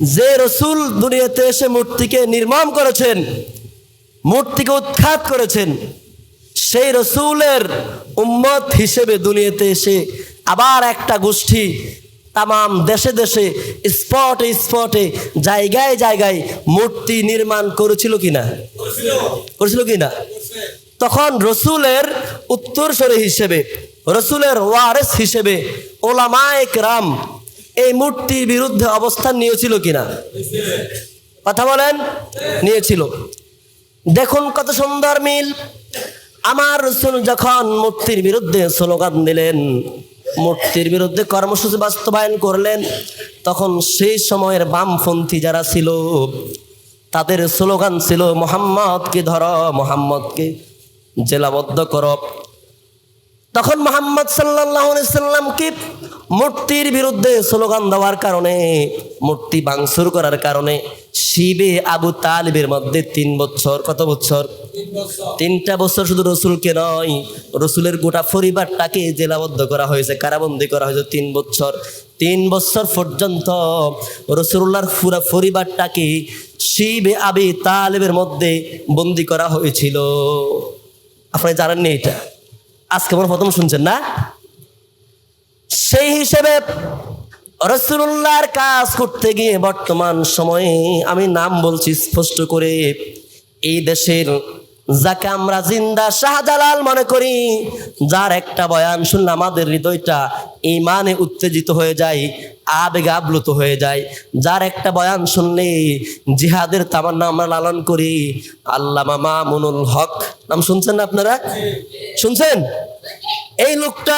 যে রসুল দুনিয়াতে এসে মূর্তিকে নির্মম করেছেন, মূর্তিকে উৎখাত করেছেন, সেই রসুলের উম্মত হিসেবে দুনিয়াতে এসে আবার একটা গোষ্ঠী তামাম দেশে দেশে, স্পটে স্পটে, জায়গায় জায়গায় মূর্তি নির্মাণ করেছিল কিনা? করেছিল কিনা? তখন রসুলের উত্তরসূরি হিসেবে, রসুলের ওয়ারেস হিসেবে ওলামায়ক রাম এই মূর্তির বিরুদ্ধে অবস্থান নিয়েছিল কিনা? কথা বলেন, নিয়েছিল। দেখুন কত সুন্দর মিল। আমার যখন মূর্তির বিরুদ্ধে স্লোগান দিলেন, মূর্তির বিরুদ্ধে কর্মসূচি বাস্তবায়ন করলেন, তখন সেই সময়ের বামপন্থী যারা ছিল, তাদের স্লোগান ছিল, মোহাম্মদকে ধর, মোহাম্মদকে জেলাবদ্ধ কর। তখন মোহাম্মদ সাল্লাহ সাল্লামকে মূর্তির বিরুদ্ধে স্লোগান দেওয়ার কারণে, মূর্তি ভাঙচুর করার কারণে শিবে আবু তালিবের মধ্যে তিন বছর, কত বছর? তিনটা বছর শুধু রসুলকে নয়, রসুলের গোটা পরিবারটাকে জেলাবদ্ধ করা হয়েছে, কারাবন্দি করা হয়েছে তিন বছর। তিন বছর পর্যন্ত রসুল্লাহর পুরা পরিবারটাকে শিবে আবি তালেবের মধ্যে বন্দি করা হয়েছিল। আপনি জানেননি এটা? আজকে আমার প্রথম শুনছেন না? সেই হিসেবে রসুল্লাহর কাজ করতে গিয়ে বর্তমান সময়ে আমি নাম বলছি স্পষ্ট করে এই দেশের যাকে আমরা জিন্দা শাহজালাল মনে করি, যার একটা বয়ান শুনলে আমাদের হৃদয়টা ইমানে উত্তেজিত হয়ে যায়, আবেগে আপ্লুত হয়ে যায়। যার একটা বয়ান শুনলে জিহাদের তামান্না আমরা লালন করি। আল্লামা মামুনুল হক, নাম শুনছেন আপনারা? শুনছেন? এই লোকটা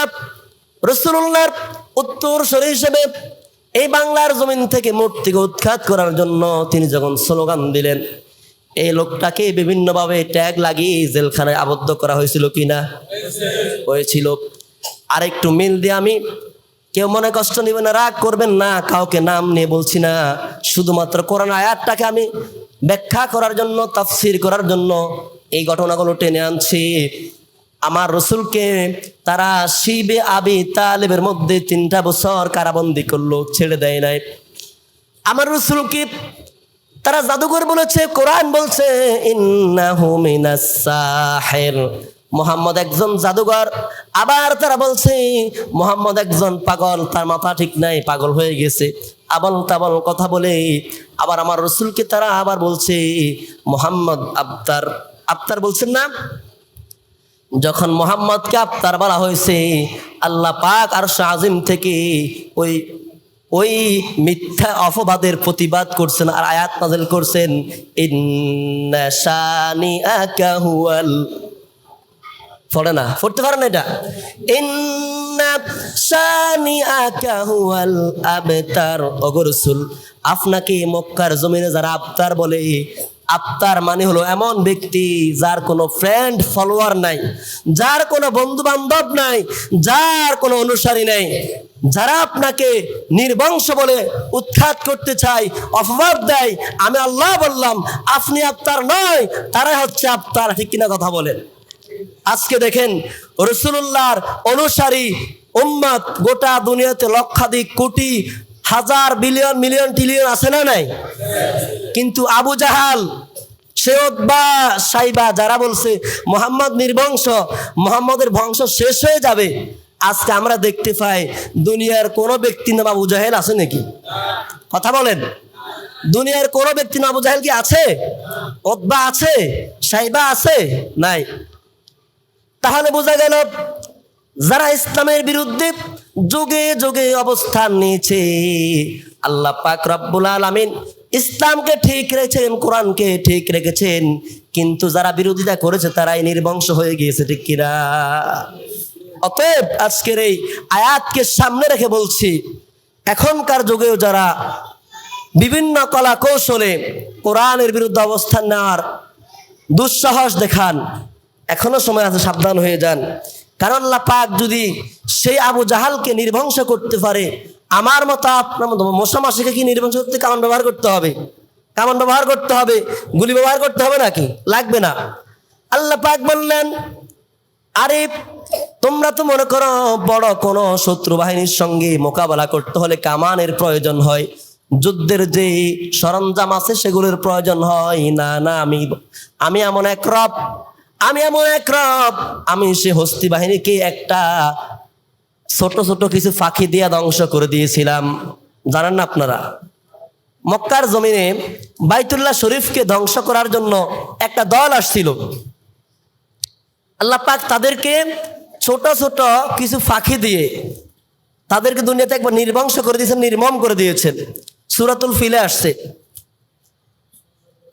রসুল্লাহর উত্তর সরি হিসেবে এই বাংলার জমিন থেকে মূর্তিকে উৎখাত করার জন্য তিনি যখন স্লোগান দিলেন এই লোকটাকে বিভিন্নভাবে ট্যাগ লাগিয়ে জেলখানায় আবদ্ধ করা হয়েছিল কিনা? হয়েছিল। আরেকটু মিল দিয়ে আমি, কেউ মনে কষ্ট নেবেন না, রাগ করবেন না, কাউকে নাম নিয়ে বলছি না। শুধুমাত্র কোরআন আয়াতটাকে আমি ব্যাখ্যা করার জন্য, তাফসির করার জন্য এই ঘটনাগুলো টেনে আনছি। আমার রসুলকে তারা শিবে আবি তালেবের মধ্যে তিনটা বছর কারাবন্দি করল, ছেড়ে দেয় নাই। আমার রসুলকে তারা জাদুঘর বলেছে, কোরআন বলছে মোহাম্মদ একজন জাদুঘর। আবার তারা বলছে, মোহাম্মদ একজন পাগল, তার মাথা ঠিক নাই, পাগল হয়ে গেছে। আবল তাবল কথা বলে, আবার আমার রসুলকে তারা আবার বলছে, মোহাম্মদ আবতার। আবতার বলছেন না, যখন মোহাম্মদকে আবতার বলা হয়েছে, আল্লাহ পাক আর আজিম থেকে ওই ওই মিথ্যা অপবাদের প্রতিবাদ করছেন আর আয়াত নাজেল করছেন পড়ে না, পড়তে না এটা? অগরসুল আপনাকে মক্কার জমিনে যারা আবতার বলে আবতার মানে হলো এমন ব্যক্তি যার কোনো ফ্রেন্ড ফলোয়ার নাই, যার কোনো বন্ধু বান্ধব নাই, যার কোনো অনুসারী নাই। যারা আপনাকে নির্বংশ বলে উৎখাত করতে চায়, অপবাদ দেয়, আমি আল্লাহ বললাম, আপনি আবতার নয়, তারাই হচ্ছে আবতার ঠিক কিনা কথা বলেন? আজকে দেখেন রসুল্লাহর অনুসারী উম্মাদ গোটা দুনিয়াতে লক্ষাধিক কোটি হাজার বিলিয়ন, মিলিয়ন ট্রিলিয়ন আছে না নাই? কিন্তু আবু জাহাল সেওদবা সাইবা যারা বলছে মোহাম্মদ নির্বংশ, মোহাম্মদের বংশ শেষ হয়ে যাবে, আজকে আমরা দেখতে পাই দুনিয়ার কোনো ব্যক্তি নাম আবু জাহেল আছে নাকি? কথা বলেন। দুনিয়ার কোনো ব্যক্তি নাম আবু জাহেল কি আছে? ওদবা আছে? সাইবা আছে? নাই। তাহলে বোঝা গেল যারা ইসলামের বিরুদ্ধে যুগে যুগে অবস্থান নিয়েছে, আল্লাহ পাক রব্বুল আলামিন ইসলামকে ঠিক রেখেছেন, কোরআনকে ঠিক রেখেছেন, কিন্তু যারা বিরোধিতা করেছে তারাই নির্বংশ হয়ে গিয়েছে, ঠিক কিনা? অতএব আজকের এই আয়াতকে সামনে রেখে বলছি, এখনকার যুগেও যারা বিভিন্ন কলা কৌশলে কোরআনের বিরুদ্ধে অবস্থান নেওয়ার দুঃসাহস দেখান, এখনও সময় আছে, সাবধান হয়ে যান। কারণ পাক যদি সেই আবু জাহালকে নির্বংশ করতে পারে, আমার মতো আপনার মশা মাসিকে কি নির্বংশ করতে কামান ব্যবহার করতে হবে? কামান ব্যবহার করতে হবে? গুলি ব্যবহার করতে হবে নাকি? লাগবে না। আল্লাহ পাক বললেন, আরে, তোমরা তো মনে করো বড় কোনো শত্রু বাহিনীর সঙ্গে মোকাবেলা করতে হলে কামানের প্রয়োজন হয়। যুদ্ধের যে সরঞ্জাম আছে সেগুলোর প্রয়োজন হয়। না না, আমি আমি এমন এক রব। আমি এমন এক রব, আমি সে হস্তি বাহিনীকে একটা ছোট ছোট কিছু ফাঁকি দিয়ে ধ্বংস করে দিয়েছিলাম। জানেন না আপনারা? মক্কার জমিনে বাইতুল্লাহ শরীফকে ধ্বংস করার জন্য একটা দল আসছিল। আল্লাহ পাক তাদেরকে ছোট ছোট কিছু ফাঁকি দিয়ে তাদেরকে দুনিয়াতে একবার নির্বংশ করে দিয়েছেন, নির্মম করে দিয়েছেন। সুরাতুল ফিলে আসছে।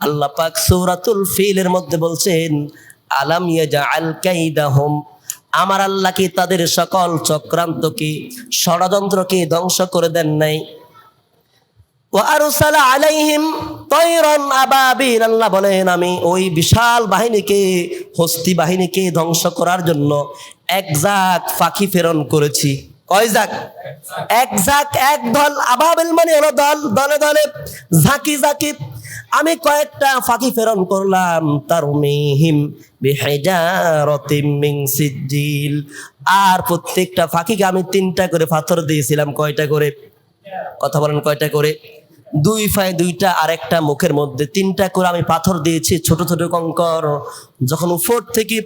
আল্লাহ পাক সূরাতুল ফিলের মধ্যে বলছেন আলাম ইয়াজআল কাইদাহুম? আমার আল্লাহ কি তাদের সকল চক্রান্তকে ষড়যন্ত্রকে ধ্বংস করে দেন নাই? ওয়ারসাল আলাইহিম তৈরন আবাবিল আল্লাহ বলেন আমি ওই বিশাল বাহিনীকে হস্তি বাহিনীকে ধ্বংস করার জন্য এক জাক পাখি প্রেরণ করেছি। কয় জাক। এক জাক এক দল আবাবিল মানে হলো দল দলে দলে ঝাঁকি ঝাঁকি। আমি কয়েকটা ফাঁকি প্রেরণ করলাম তার মিহিম সিজ্জিল। আর প্রত্যেকটা ফাঁকিকে আমি তিনটা করে পাথর দিয়েছিলাম, কয়টা করে? কথা বলেন, কয়টা করে? দুই ফায় দুইটা আর একটা মুখের মধ্যে। তিনটা করে আমি পাথর দিয়েছি, ছোট ছোট কঙ্কর। যখন উপর থেকে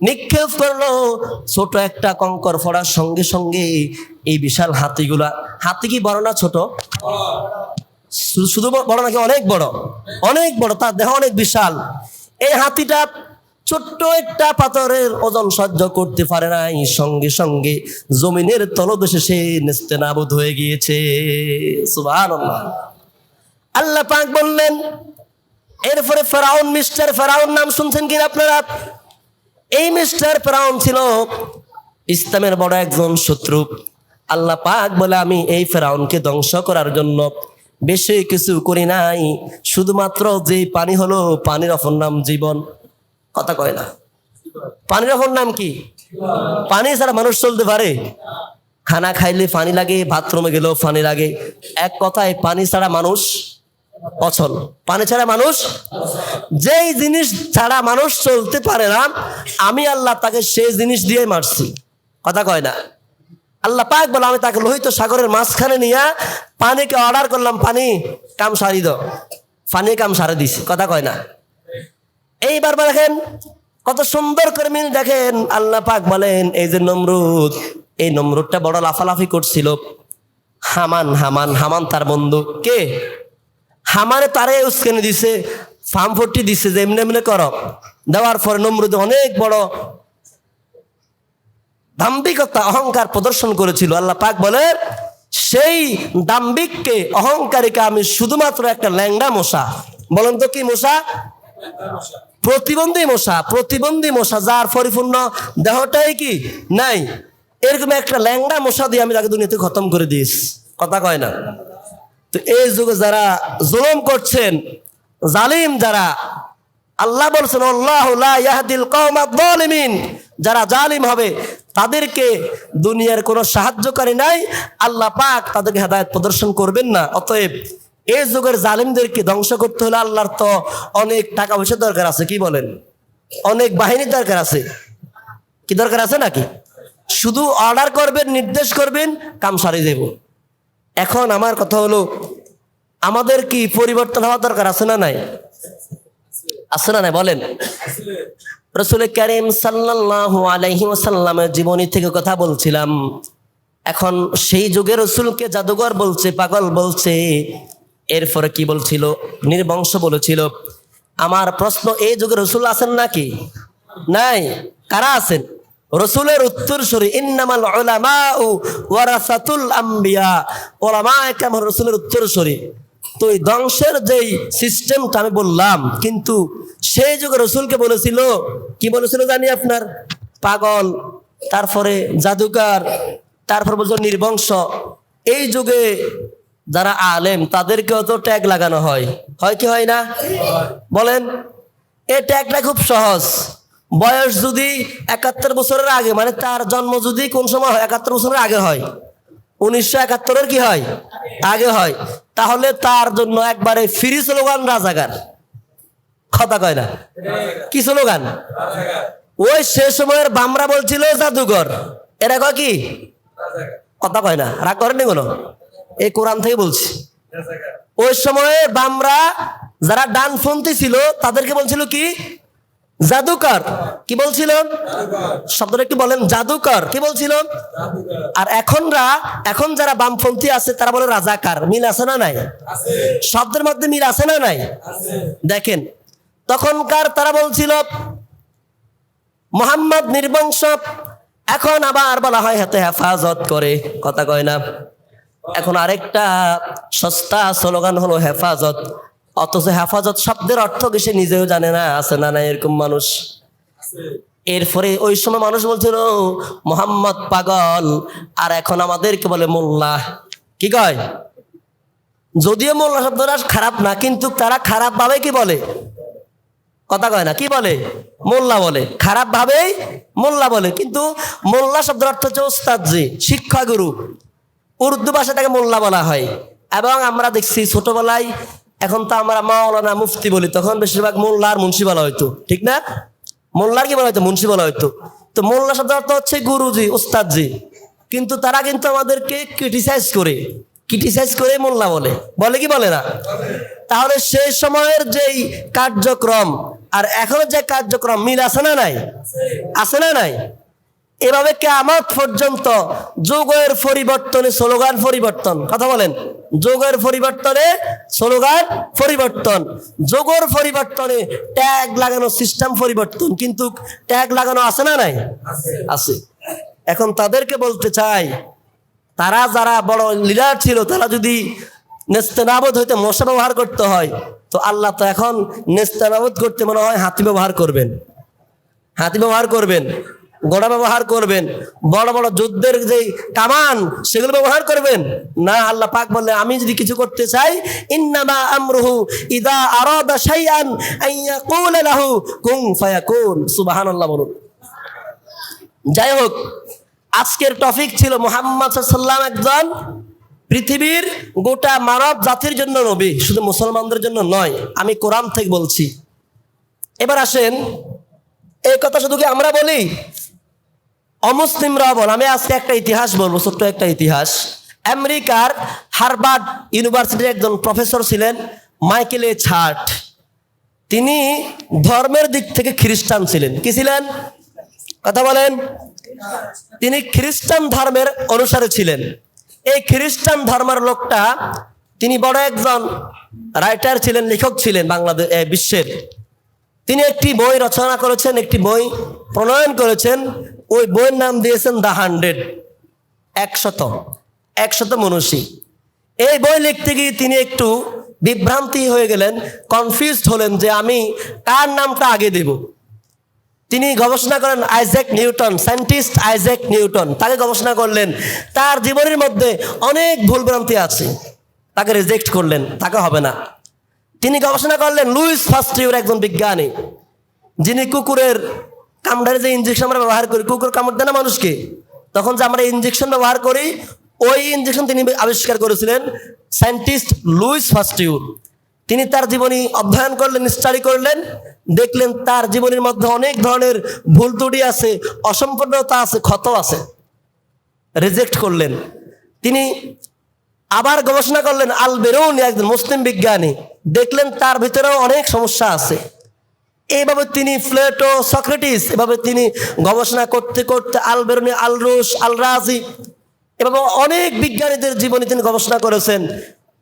নিক্ষেপ করল, ছোট একটা কঙ্কর ফোড়ার সঙ্গে সঙ্গে এই বিশাল হাতিগুলা, হাতি কি বড় না ছোট? শুধু বড় নাকি অনেক বড়? অনেক বড়, তার দেহ অনেক বিশাল। এই হাতিটা ছোট্ট একটা পাথরের ওজন সহ্য করতে পারে নাই। সঙ্গে সঙ্গে জমিনের তলদেশে সে নেস্তে নাবুদ হয়ে গিয়েছে। আল্লাহ পাক বললেন, এরপরে ফেরাউন, মিস্টার ফেরাউন নাম শুনছেন কিনা আপনারা? এই মিস্টার ফেরাউন ছিল ইসলামের বড় একজন শত্রু। আল্লাহ পাক বলে, আমি এই ফেরাউনকে ধ্বংস করার জন্য বেশি কিছু করি নাই। শুধুমাত্র যে পানি হলো পানির অপর নাম জীবন। কথা কয় না। পানির অপর নাম কি? পানি ছাড়া মানুষ চলতে পারে। খানা খাইলে পানি লাগে, বাথরুমে গেলেও পানি লাগে। এক কথায় পানি ছাড়া মানুষ অচল। পানি ছাড়া মানুষ, যেই জিনিস ছাড়া মানুষ চলতে পারে না, আমি আল্লাহ তাকে সেই জিনিস দিয়ে মারছি। কথা কয় না। আল্লাহ পাক বলে, আমি তাকে লোহিত সাগরের মাঝখানে নিয়ে পানিকে অর্ডার করলাম, পানি কাম সারি দাও। পানি কাম সারে দিস কথা কয় না। এইবার দেখেন কত সুন্দর করে মিল দেখেন, আল্লাহ পাক বলেন, এই যে নমরুদ, এই নমরুদটা বড় লাফালাফি করছিল। হামান হামান হামান তার বন্ধু। কে? হামারে তারে উস্কানি দিছে ফার্মফোর্টি দিছে, যে এমনি এমনি কর। দেওয়ার পরে নমরুদ অনেক বড় দাম্ভিকতা, অহংকার প্রদর্শন করেছিল। আল্লাহ পাক বলে সেই দাম্ভিককে, অহংকারীকে আমি শুধুমাত্র একটা ল্যাংড়া মশা। বলেন তো কি মশা? প্রতিবন্ধী মশা প্রতিবন্ধী মশা, যার পরিপূর্ণ দেহটাই কি? নাই। এরকম একটা ল্যাংড়া মশা দিয়ে আমি তাকে দুনিয়াতে খতম করে দিস কথা কয় না? তো এই যুগে যারা জুলুম করছেন, জালিম যারা আল্লাহ বলছেন, আল্লাহ লা ইয়াহদিল কওমাদ যালিমিন। যারা জালিম হবে, তাদেরকে দুনিয়ার কোনো সাহায্যকারী নাই, আল্লাহ পাক তাদেরকে হেদায়েত প্রদর্শন করবেন না। অতএব এই যুগের জালিমদেরকে ধ্বংস করতে হলে আল্লাহর তো অনেক টাকা পয়সা দরকার আছে, কি বলেন? অনেক বাহিনীর দরকার আছে। কি দরকার আছে নাকি? শুধু অর্ডার করবেন, নির্দেশ করবেন, কাম সারিয়ে দেব। এখন আমার কথা হলো, আমাদের কি পরিবর্তন হওয়া দরকার আছে না নাই? আছে না বলেন? রসুল করিম সাল্লাল্লাহু আলাইহি ওয়াসাল্লামের জীবনী থেকে কথা বলছিলাম। এখন সেই যুগে রসুলকে জাদুঘর বলছে, পাগল বলছে। এরপরে কি বলছিল? নির্বংশ বলেছিল। আমার প্রশ্ন, এই যুগে রসুল আছেন নাকি? নাই। কারা আছেন? রসুলের উত্তর সরি ইন্নামাল উলামাউ ওয়ারাসাতুল আম্বিয়া। ওলামা রসুলের উত্তর সরি তো এই ধ্বংসের যেই সিস্টেমটা আমি বললাম, কিন্তু সেই যুগে রসুলকে বলেছিল, কি বলেছিল জানি আপনার? পাগল, তারপরে জাদুকার, তারপর বলছো নির্বংশ। এই যুগে যারা আলেম, তাদেরকেও তো ট্যাগ লাগানো হয়। হয় কি হয় না? বলেন এই ট্যাগটা খুব সহজ। বয়স যদি একাত্তর বছরের আগে মানে তার জন্ম যদি কোন সময় হয়, একাত্তর বছরের আগে হয়। উনিশশো একাত্তরের কি হয়? আগে হয়। তাহলে তার জন্য একবারে ফ্রি স্লোগান রাজাগার কথা কয় না? কি স্লোগান? ওই সে সময়ের বামরা বলছিল জাদুঘর। এরা কয় কি? কথা কয় না। রাগ করেনি কোনো? এই কোরআন থেকে বলছি। ওই সময়ে বামরা যারা ডান ডানপন্থী ছিল, তাদেরকে বলছিল কি? জাদুকর। কি বলছিল শব্দটা একটু বলেন, জাদুকর। কি বলছিল আর এখনরা, এখন যারা বামপন্থী আছে, তারা বলে রাজাকার। মিল আছে না নাই? শব্দের মধ্যে মিল আছে না নাই? দেখেন, তখনকার তারা বলছিল, মোহাম্মদ নির্বংশ, এখন আবার বলা হয় হাতে হেফাজত করে। কথা কয় না? এখন আরেকটা সস্তা স্লোগান হলো হেফাজত। অথচ হেফাজত শব্দের অর্থ কি সে নিজেও জানে না? আছে না না এরকম মানুষ? এরপরে ওই সময় মানুষ বলছিল, মোহাম্মদ পাগল। আর এখন আমাদেরকে বলে, মোল্লা। কি কয়? যদিও মোল্লা শব্দটা খারাপ না, কিন্তু তারা খারাপ ভাবে কি বলে? কথা কয় না, কি বলে? মোল্লা বলে। খারাপ ভাবেই মোল্লা বলে। কিন্তু মোল্লা শব্দের অর্থ হচ্ছে ওস্তাদজি, শিক্ষাগুরু। উর্দু ভাষা তাকে মোল্লা বলা হয়। এবং আমরা দেখছি ছোটবেলায় এখন তো আমরা মাওলানা মুফতি বলি, তখন বেশিরভাগ মোল্লা আর মুন্সি বলা হইতো, ঠিক না? মোল্লার কি বলা হইতো? মুন্সি বলা হইতো। তো মোল্লা অর্থ হচ্ছে গুরুজি ওস্তাদজি কিন্তু তারা কিন্তু আমাদেরকে ক্রিটিসাইজ করে ক্রিটিসাইজ করে মোল্লা বলে। বলে কি বলে না? তাহলে সেই সময়ের যেই কার্যক্রম, আর এখনও যে কার্যক্রম মিল আছে না নাই? আছে না নাই? এভাবে কেমত পর্যন্ত যুগের পরিবর্তনে স্লোগান পরিবর্তন। কথা বলেন। যুগের পরিবর্তনে স্লোগান পরিবর্তন। যুগের পরিবর্তনে ট্যাগ লাগানো সিস্টেম পরিবর্তন। কিন্তু ট্যাগ লাগানো আছে না নাই? আছে। এখন তাদেরকে বলতে চাই, তারা যারা বড় লিডার ছিল, তারা যদি নেস্তেনাবদ হইতে মশা ব্যবহার করতে হয়, তো আল্লাহ তো এখন নেস্তেনাবদ করতে মনে হয় হাতি ব্যবহার করবেন। হাতি ব্যবহার করবেন। গোড়া ব্যবহার করবেন। বড় বড় যুদ্ধের যে কামান, সেগুলো ব্যবহার করবেন। না, আল্লাহ পাক বললে, আমি যদি কিছু করতে চাই, ইন্নামা আমরুহু ইদা আরাদা শাইআন আইয়াকুলা লাহু কুন ফায়াকুন। সুবহানাল্লাহ বলুন। যাই হোক, আজকের টপিক ছিল মোহাম্মদ সাল্লাম একজন পৃথিবীর গোটা মানব জাতির জন্য নবী, শুধু মুসলমানদের জন্য নয়, আমি কোরআন থেকে বলছি। এবার আসেন, এই কথা শুধু কি আমরা বলি? অমুসলিমরা বল, আমি আজকে একটা ইতিহাস বলব, ছোট্ট একটা ইতিহাস। আমেরিকার হারবার্ড ইউনিভার্সিটির একজন প্রফেসর ছিলেন মাইকেল এ. ছাট। তিনি ধর্মের দিক থেকে খ্রিস্টান ছিলেন। কি ছিলেন? কথা বলেন। তিনি খ্রিস্টান ধর্মের অনুসারে ছিলেন। এই খ্রিস্টান ধর্মের লোকটা তিনি বড় একজন রাইটার ছিলেন, লেখক ছিলেন বাংলাদেশ বিশ্বের। তিনি একটি বই রচনা করেছেন, একটি বই প্রণয়ন করেছেন। ওই বইয়ের নাম দিয়েছেন দ্য হান্ড্রেড। একশত। একশত মনুষী। এই বই লিখতে গিয়ে তিনি একটু বিভ্রান্তি হয়ে গেলেন কনফিউজড হলেন যে আমি কার নামটা আগে দেব। তিনি গবেষণা করেন Isaac Newton, scientist Isaac Newton. তাকে গবেষণা করলেন। তার জীবনের মধ্যে অনেক ভুলভ্রান্তি আছে। তাকে রিজেক্ট করলেন। তাকে হবে না। তিনি গবেষণা করলেন লুইস ফাস্টিউর একজন বিজ্ঞানী, যিনি কুকুরের কামড়ের যে ইঞ্জেকশন আমরা ব্যবহার করি, কুকুর কামড় দেয় না মানুষকে, তখন যে আমরা ইঞ্জেকশন ব্যবহার করি, ওই ইঞ্জেকশন তিনি আবিষ্কার করেছিলেন সায়েন্টিস্ট লুইস ফাস্টিউর তিনি তার জীবনী অধ্যয়ন করলেন স্টাডি করলেন, দেখলেন তার জীবনের মধ্যে অনেক ধরনের ভুল ত্রুটি আছে, অসম্পূর্ণতা আছে ক্ষত আছে। রিজেক্ট করলেন। তিনি আবার গবেষণা করলেন, আল বেরুন, একজন মুসলিম বিজ্ঞানী। দেখলেন তার ভিতরেও অনেক সমস্যা আছে। এইভাবে তিনি প্লেটো, সক্রেটিস, এভাবে তিনি গবেষণা করতে করতে আল বেরুনি আল আল রাজি এভাবে অনেক বিজ্ঞানীদের জীবনী তিনি গবেষণা করেছেন।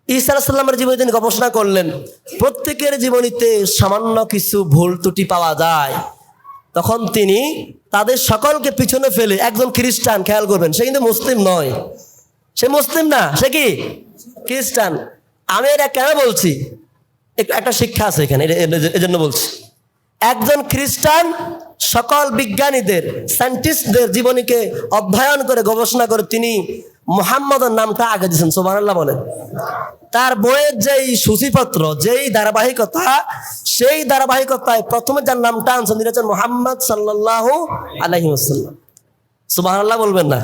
ঈসা সাল্লামের জীবনী তিনি গবেষণা করলেন। প্রত্যেকের জীবনীতে সামান্য কিছু ভুল ত্রুটি পাওয়া যায়। তখন তিনি তাদের সকলকে পিছনে ফেলে, একজন খ্রিস্টান, খেয়াল করবেন, সে কিন্তু মুসলিম নয়। সে মুসলিম না, সে কি? খ্রিস্টান। আমি এটা কেন বলছি? এক- একটা শিক্ষা আছে এখানে এজন্য বলছি। একজন খ্রিস্টান সকল বিজ্ঞানীদের, সায়েন্টিস্টদের জীবনীকে অধ্যয়ন করে গবেষণা করে তিনি মোহাম্মদের নামটা আগে দিয়েছেন সোবানাল্লাহ বলেন। তার বইয়ের যেই সূচিপত্র, যেই ধারাবাহিকতা, সেই ধারাবাহিকতায় প্রথমে যার নামটা আনছেন তিনি হচ্ছেন মোহাম্মদ সাল্লাহ আলহি আসাল্লাম সুবাহ বলবেন না?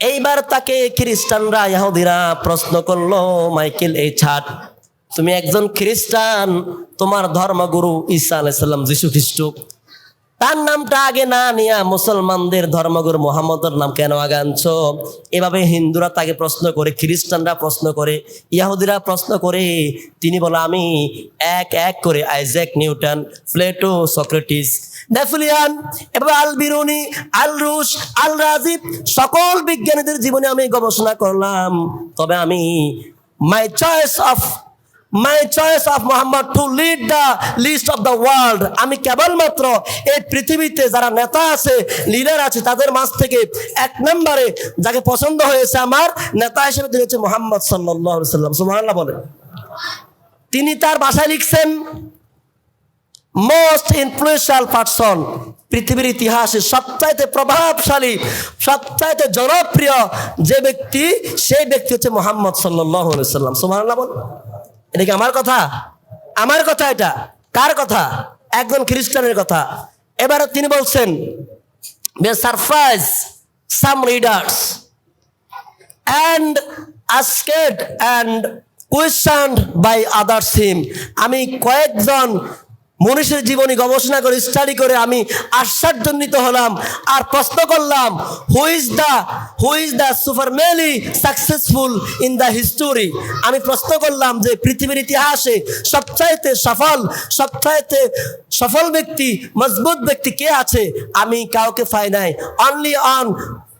এইবার তাকে খ্রিস্টানরা ইহুদিরা প্রশ্ন করল, মাইকেল, এই ছাট তুমি একজন খ্রিস্টান, তোমার ধর্মগুরু ঈসা আলাইসাল্লাম যিশু খ্রিস্ট তার নামটা আগে না নিয়া মুসলমানদের ধর্মগুরু মোহাম্মদের নাম কেন আগে আনছো? এভাবে হিন্দুরা তাকে প্রশ্ন করে, খ্রিস্টানরা প্রশ্ন করে, ইয়াহুদিরা প্রশ্ন করে। তিনি বলে, আমি এক এক করে Isaac Newton, Plato, Socrates, Napoleon এবার আল বিরুনি, আল রুশ, আল রাজিব সকল বিজ্ঞানীদের জীবনে আমি গবেষণা করলাম। তবে আমি my choice of my choice of Muhammad to lead the list of the world আমি কেবলমাত্র এই পৃথিবীতে যারা নেতা আছে লিডার আছে, তাদের মাঝ থেকে এক নম্বরে যাকে পছন্দ হয়েছে আমার নেতা হিসেবে তিনি হচ্ছে মোহাম্মদ সাল্লাম সুমাল্লাহ বলেন। তিনি তার ভাষায় লিখছেন মোস্ট ইনফ্লুয়েন্সিয়াল পার্সন পৃথিবীর ইতিহাসে সবচাইতে প্রভাবশালী, সবচাইতে জনপ্রিয় যে ব্যক্তি, সেই ব্যক্তি হচ্ছে মোহাম্মদ সাল্লাম সুমাল্লাহ বল এটা কি আমার কথা? আমার কথা এটা? কার কথা? একজন খ্রিস্টানের কথা। এবারে তিনি বলছেন be surprise some readers and asked and question by others him আমি কয়েকজন মনীষের জীবনী গবেষণা করে স্টাডি করে আমি আশ্চর্যান্বিত হলাম আর প্রশ্ন করলাম who is the who is the supremely successful in the history আমি প্রশ্ন করলাম যে পৃথিবীর ইতিহাসে সবচাইতে সফল সবচাইতে সফল ব্যক্তি, মজবুত ব্যক্তি কে আছে? আমি কাউকে পাই নাই। Only on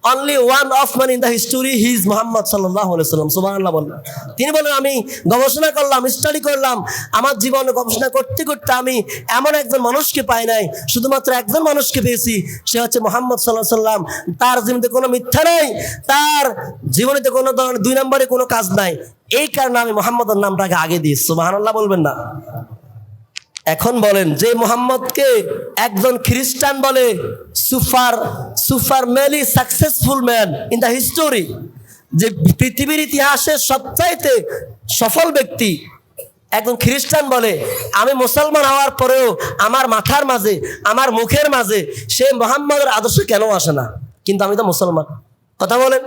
only one of man in the history his Muhammad সাল্লাহ সাল্লাম সুবাহ বললেন তিনি বলেন, আমি গবেষণা করলাম স্টাডি করলাম। আমার জীবনে গবেষণা করতে করতে আমি এমন একজন মানুষকে পাই নাই। শুধুমাত্র একজন মানুষকে পেয়েছি, সে হচ্ছে মোহাম্মদ সাল্লাহ সাল্লাম তার জীবনে কোনো মিথ্যা নাই, তার জীবনেতে কোনো দুই নম্বরে কোনো কাজ নাই। এই কারণে আমি মোহাম্মদের নামটাকে আগে দিই সুবাহ বলবেন না। এখন বলেন, যে মোহাম্মদকে একজন খ্রিস্টান বলে super supremely successful man in the history যে পৃথিবীর ইতিহাসে সবচাইতে সফল ব্যক্তি, একজন খ্রিস্টান বলে, আমি মুসলমান হওয়ার পরেও আমার মাথার মাঝে, আমার মুখের মাঝে সে মোহাম্মদের আদর্শ কেন আসে না? কিন্তু আমি তো মুসলমান। কথা বলেন,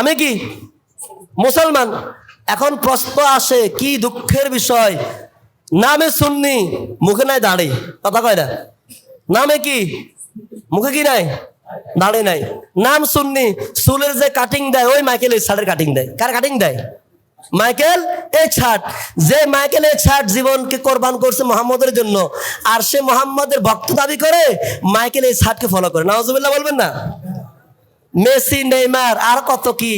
আমি কি মুসলমান? এখন প্রশ্ন আসে, কি দুঃখের বিষয়? নামে সুন্নি, মুখে নাই দাড়ি। কথা কয় না। নামে কি? মুখে কি নাই? দাড়ি নাই। নাম সুন্নি, চুলের যে কাটিং দেয়, ওই মাইকেল এই শার্টের কাটিং দেয়। কার কাটিং দেয়? মাইকেল এই ছাট যে মাইকেল এই ছাট জীবনকে কোরবান করছে মোহাম্মদের জন্য, আর সে মোহাম্মদের ভক্ত দাবি করে, মাইকেল এই ছাটকে ফলো করে। নওয়াজুবিল্লাহ বলবেন না? মেসি, নেইমার, আর কত কি?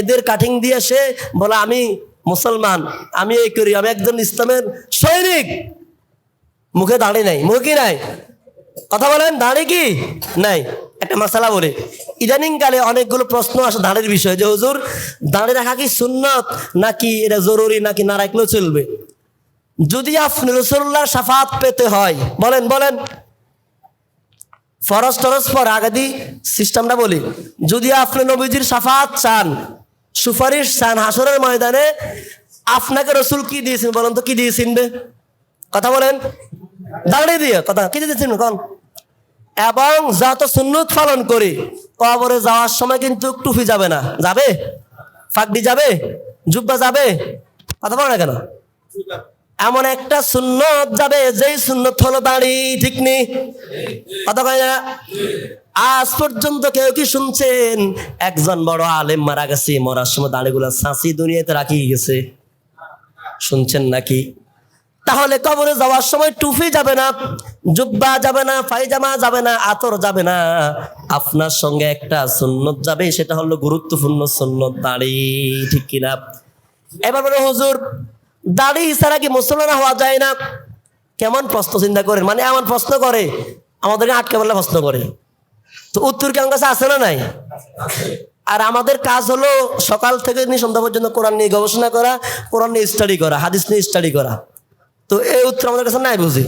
এদের কাটিং দিয়ে সে বলে, আমি মুসলমান, আমি এই করি, আমি একজন ইসলামের সৈনিক। মুখে দাঁড়ি নাই, মুখে কি নাই? কথা বলেন, দাঁড়ি কি নাই? একটা মশালা বলে। ইদানিং কালে অনেকগুলো প্রশ্ন আসে দাঁড়ের বিষয়, যে হুজুর, দাঁড়ে রাখা কি সুন্নত? নাকি এটা জরুরি, নাকি না রাখলেও চলবে? যদি আপনি রসুল্লাহর সাফাত পেতে হয়, বলেন বলেন। ফরজ টরজ পর আগাদি সিস্টেমটা বলি। যদি আপনি নবীজির সাফাত চান সুপারিশ সান হাসরের ময়দানে আপনাকে রসুল কি দিয়েছেন বলেন তো, কি দিয়েছেন বে? কথা বলেন। দাঁড়িয়ে দিয়ে কথা, কি দিয়েছেন কন? এবং যত সুন্নত পালন করি, কবরে যাওয়ার সময় কিন্তু টুপি যাবে না। যাবে? ফাঁকডি যাবে? জুব্বা যাবে? কথা বলে না কেন? এমন একটা সুন্নত যাবে, যেই সুন্নত হলো দাঁড়ি, ঠিক নেই কথা কয় না? আজ পর্যন্ত কেউ কি শুনছেন? একজন বড় আলেম মারা গেছে, মরার সময় দাঁড়িগুলো সাঁচি দুনিয়াতে রাখি গেছে। শুনছেন নাকি? তাহলে কবরে যাওয়ার সময় টুপি যাবে না, জুব্বা যাবে না, পায়জামা যাবে না, আতর যাবে না। আপনার সঙ্গে একটা সুন্নত যাবে, সেটা হলো গুরুত্বপূর্ণ সুন্নত দাড়ি, ঠিক কিনা? এবার বলে হুজুর দাড়ি ছাড়া কি মুসলমান হওয়া যায় না? কেমন প্রশ্ন চিন্তা করেন? মানে এমন প্রশ্ন করে, আমাদেরকে আটকে বললে প্রশ্ন করে। তো উত্তর কেমন কাছে আছে না নাই? আর আমাদের কাজ হলো সকাল থেকে সন্ধ্যা পর্যন্ত কোরআন নিয়ে গবেষণা করা, কোরআন নিয়ে স্টাডি করা, হাদিস নিয়ে স্টাডি করা। তো এই উত্তর আমাদের কাছে নাই বুঝি?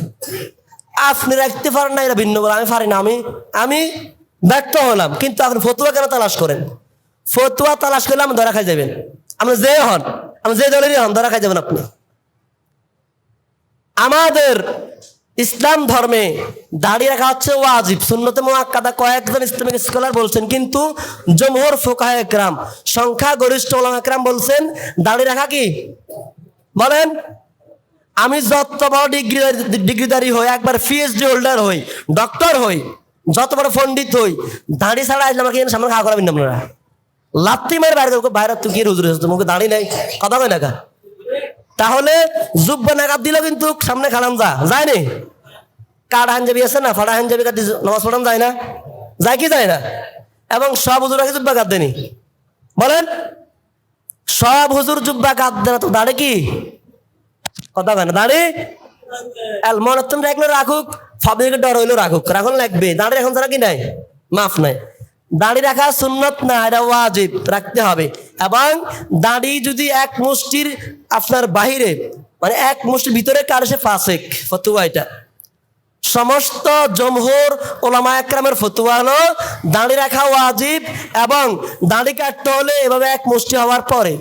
আপনি রাখতে পারেন না এটা ভিন্ন বলে। আমি পারি না, আমি আমি ব্যর্থ হলাম। কিন্তু আপনি ফতুয়া কেন তালাশ করেন? ফতুয়া তালাশ করলে আমি ধরা খাই যাবেন। আপনি যে হন আপনি যে দলেরই হন, ধরা খাই যাবেন আপনি। আমাদের ইসলাম ধর্মে দাঁড়িয়ে রাখা হচ্ছে ওয়াজিব। সুন্নতে মোয়াক্কাদা কয়েকজন ইসলামিক স্কলার বলছেন, কিন্তু জমহর ফোকাহ একরাম সংখ্যা গরিষ্ঠ ওলামা একরাম বলছেন, দাঁড়িয়ে রাখা কি? বলেন, আমি যত বড় ডিগ্রি ডিগ্রিদারি হই, একবার পিএইচডি হোল্ডার হই ডক্টর হই, যত বড় পণ্ডিত হই, দাঁড়িয়ে ছাড়া আসলে আমাকে সামনে খাওয়া করাবেন আপনারা। লাত্তি মেরে বাইরে বাইরে তুই কি রুজুর তোমাকে দাঁড়িয়ে নাই, কথা কয় না? তাহলে জুব্ব নাকাত দিলেও কিন্তু সামনে খালাম যা, যায় নি? কার হাঞ্জাবি আছে না? ফাড়া হাঞ্জাবি কাটি নামাজ পড়ান যায় না? যায় কি যায় না? এবং সব হুজুর আগে জুব্বা কাট দেনি বলেন, সব হুজুর জুব্বা কাট দেনা তো দাঁড়ে কি? কথা কয় না, দাঁড়ে? তুমি রাখলে রাখুক। ফাবিকে ডর হইল রাখুক। রাখুন লাগবে দাঁড়িয়ে এখন তারা কি নাই? মাফ নাই। দাড়ি রাখা সুন্নত না, এটা ওয়াজিব, রাখতে হবে। এবং দাড়ি যদি এক মুষ্টির আপনার বাহিরে মানে এক মুষ্টির ভিতরে কার সে ফাসেক? ফতুয়া এটা। সমস্ত জমহুর ওলামা একরামের ফতুয়া হলো দাঁড়ি রাখা ওয়াজিব এবং দাঁড়ি কাটতে হলে এভাবে এক মুষ্টি হওয়ার পরে,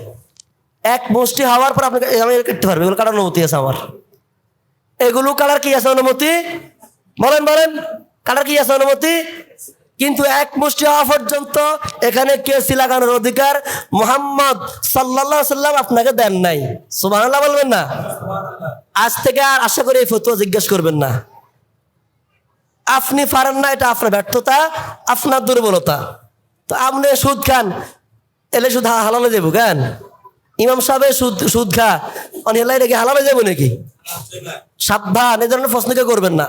এক মুষ্টি হওয়ার পর আপনাকে কাটতে পারবে। এগুলো কাটার অনুমতি আছে আমার। এগুলো কালার কি আছে অনুমতি? বলেন বলেন কালার কি আছে অনুমতি? কিন্তু এক মুষ্টি হওয়া পর্যন্ত এখানে কেসি লাগানোর অধিকার মোহাম্মদ সাল্লাহ সাল্লাম আপনাকে দেন নাই। সুবাহ বলবেন না? আজ থেকে আর আশা করি এই ফতুয়া জিজ্ঞেস করবেন না। আপনি পারেন না, এটা আপনার ব্যর্থতা, আপনার দুর্বলতা। তো আপনি সুদ খান, এলে সুদ হালালে যাব কেন? ইমাম সাহেব সুদ সুদ খা রেখে হালালে যাব নাকি? সাবধান, এই ধরনের প্রশ্ন কেউ করবেন না।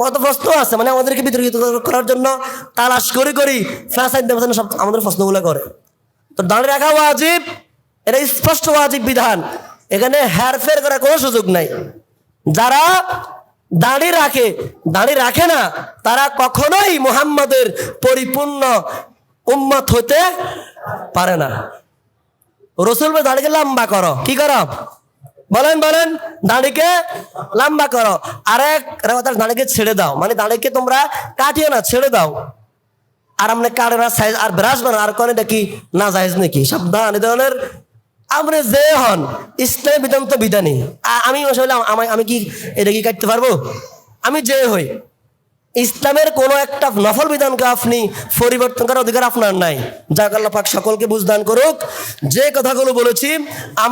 কত প্রশ্ন আছে? মানে আমাদেরকে বিতর্কিত করার জন্য তালাশ করি করি ফ্যাসাইন সব আমাদের প্রশ্নগুলো করে। তো দাঁড়িয়ে রাখা ওয়াজিব, এটা স্পষ্ট ওয়াজিব বিধান। এখানে হেরফের করার কোনো সুযোগ নাই। যারা দাড়ি রাখে দাড়ি রাখে না, তারা কখনোই মোহাম্মদের পরিপূর্ণ উম্মত হতে পারে না। রসুল দাঁড়িয়ে লম্বা করো। কি করো? বলেন বলেন, দাড়িকে লম্বা করো। আরেক কথা দাড়িকে ছেড়ে দাও। মানে দাড়িকে তোমরা কাটিয়ে না, ছেড়ে দাও। আর আপনি কাটে না সাইজ আর ব্রাশ বানা আর কোন এটা কি না জায়েজ নাকি? সাবধান, এই ধরনের আপনি যে হন, ইসলামী বিধান তো বিধানই। আমি আসলে, আমি আমি কি এটা কি কাটতে পারব? আমি যে হই, ইসলামের কোনো একটা নফল বিধানকে আপনি পরিবর্তন করার অধিকার আপনার নাই। যাক, আল্লাহ সকলকে বুঝদান করুক। যে কথাগুলো বলেছি